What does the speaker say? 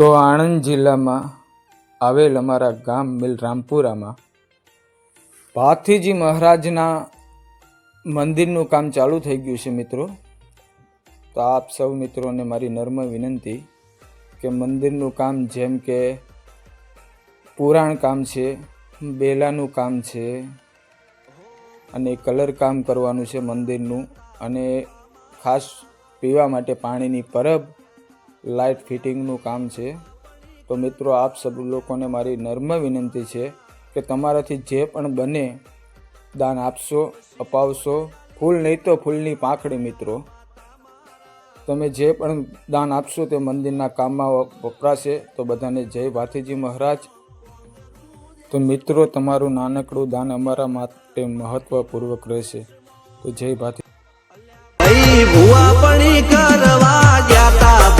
તો આણંદ જિલ્લામાં આવેલ અમારા ગામ મિલ રામપુરામાં ભાથીજી મહારાજના મંદિરનું કામ ચાલુ થઈ ગયું છે મિત્રો. તો આપ સૌ મિત્રોને મારી નર્મ વિનંતી કે મંદિરનું કામ જેમ કે પુરાણ કામ છે, બેલાનું કામ છે અને કલર કામ કરવાનું છે મંદિરનું અને ખાસ પીવા માટે પાણીની પરબ લાઇટ ફિટિંગનું કામ છે. તો મિત્રો, આપ સબ લોકોને મારી નર્મ વિનંતી છે કે તમારાથી જે પણ બને દાન આપશો, અપાવશો. ફૂલ નહીં તો ફૂલની પાંખડી મિત્રો. તમે જે પણ દાન આપશો તે મંદિરના કામમાં વપરાશે. તો બધાને જય ભાથીજી મહારાજ. તો મિત્રો, તમારું નાનકડું દાન અમારા માટે મહત્વપૂર્વક રહેશે. તો જય ભાથી ભુવા